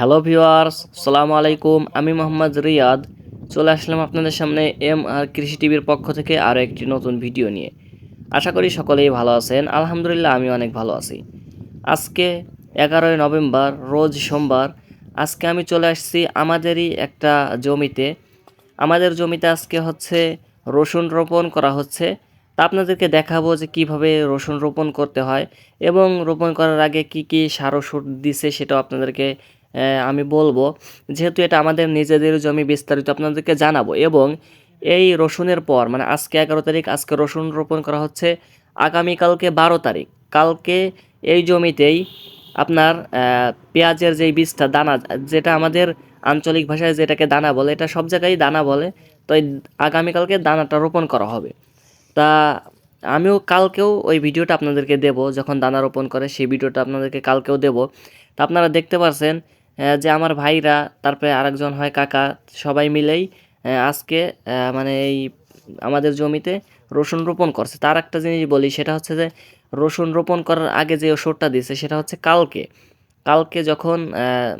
Hello viewers সালামু আলাইকুম। আমি মোহাম্মদ রিয়াদ। চলে আসলাম আপনাদের সামনে এম আর কৃষি টিভির পক্ষ থেকে আরও একটি নতুন ভিডিও নিয়ে। আশা করি সকলেই ভালো আছেন। আলহামদুলিল্লাহ আমি অনেক ভালো আছি। আজকে এগারোই নভেম্বর, রোজ সোমবার। আজকে আমি চলে আসছি আমাদেরই একটা জমিতে। আমাদের জমিতে আজকে হচ্ছে রসুন রোপণ করা হচ্ছে। তা আপনাদেরকে দেখাবো যে কীভাবে রসুন রোপণ করতে হয় এবং রোপণ করার আগে কি কি সার ওষুধ দিছে সেটাও আপনাদেরকে আমি বলব যেহেতু এটা আমাদের নিজেদের জমি বিস্তারিত আপনাদেরকে জানাব এবং এই রসুনের পর মানে আজকে এগারো তারিখ আজকে রসুন রোপণ করা হচ্ছে আগামীকালকে বারো তারিখ। কালকে এই জমিতেই আপনার পেঁয়াজের যেই বীজটা দানা যেটা আমাদের আঞ্চলিক ভাষায় যেটাকে দানা বলে এটা সব জায়গায় দানা বলে তো এই আগামীকালকে দানাটা রোপণ করা হবে। তা আমিও কালকেও ওই ভিডিওটা আপনাদেরকে দেব যখন দানা রোপণ করে সেই ভিডিওটা আপনাদেরকে কালকেও দেব। তা আপনারা দেখতে পাচ্ছেন আহ, যে আমার ভাইরা, তারপরে আরেকজন হয় কাকা, সবাই মিলেই আজকে মানে এই আমাদের জমিতে রসুন রোপণ করছে। তার একটা জিনিস বলি, সেটা হচ্ছে যে রসুন রোপণ করার আগে যে ওষুধটা দিছে সেটা হচ্ছে কালকে। কালকে যখন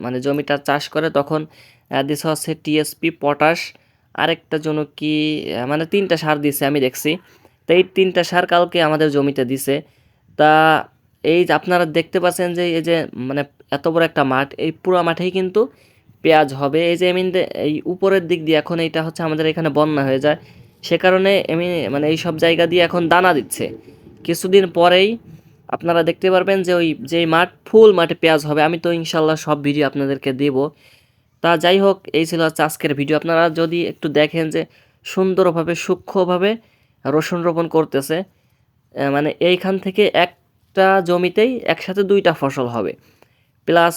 মানে জমিটা চাষ করে, তখন দিছে হচ্ছে টিএসপি পটাশ, আরেকটা জন্য কি মানে তিনটা সার দিছে, আমি দেখছি। তো এই তিনটা সার কালকে আমাদের জমিতে দিছে। তা এই যে আপনারা দেখতে পাচ্ছেন যে এই যে মানে এত বড় একটা মাঠ, এই পুরো মাঠেই কিন্তু পেঁয়াজ হবে। এই যে এমিন এই উপরের দিক দিয়ে এখন এইটা হচ্ছে আমাদের এখানে বন্যা হয়ে যায়। সে কারণে এমনি মানে এই সব জায়গা দিয়ে এখন দানা দিচ্ছে। কিছুদিন পরেই আপনারা দেখতে পারবেন যে ওই যেই মাঠ, ফুল মাঠে পেঁয়াজ হবে। আমি তো ইনশাল্লাহ সব ভিডিও আপনাদেরকে দেব। তা যাই হোক, এই ছিল আজকের ভিডিও। আপনারা যদি একটু দেখেন যে সুন্দরভাবে, সূক্ষ্মভাবে রসুন রোপণ করতেছে মানে এইখান থেকে একটা জমিতেই একসাথে দুইটা ফসল হবে। প্লাস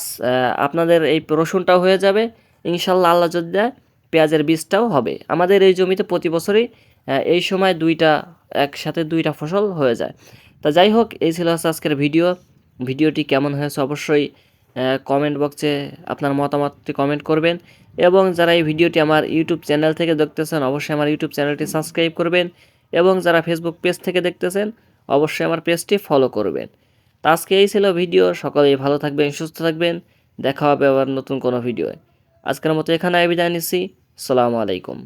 আপনাদের এই রসুনটাও হয়ে যাবে। ইনশাল্লাহ আল্লাহ যদি দেয়, পেঁয়াজের বীজটাও হবে। আমাদের এই জমিতে প্রতি বছরই এই সময় দুইটা, একসাথে দুইটা ফসল হয়ে যায়। তা যাই হোক, এই ছিল হচ্ছে আজকের ভিডিও। ভিডিওটি কেমন হয়েছে অবশ্যই কমেন্ট বক্সে আপনার মতামতটি কমেন্ট করবেন। এবং যারা এই ভিডিওটি আমার ইউটিউব চ্যানেল থেকে দেখতেছেন, অবশ্যই আমার ইউটিউব চ্যানেলটি সাবস্ক্রাইব করবেন। এবং যারা ফেসবুক পেজ থেকে দেখতেছেন অবশ্যই আমার পেজটি ফলো করবেন। তা আজকে এই ছিল ভিডিও সকলেই ভালো থাকবেন, সুস্থ থাকবেন। দেখা হবে আবার নতুন কোনো ভিডিওয়। আজকের মতো এখানে বিদায় নিচ্ছি। সালামু আলাইকুম।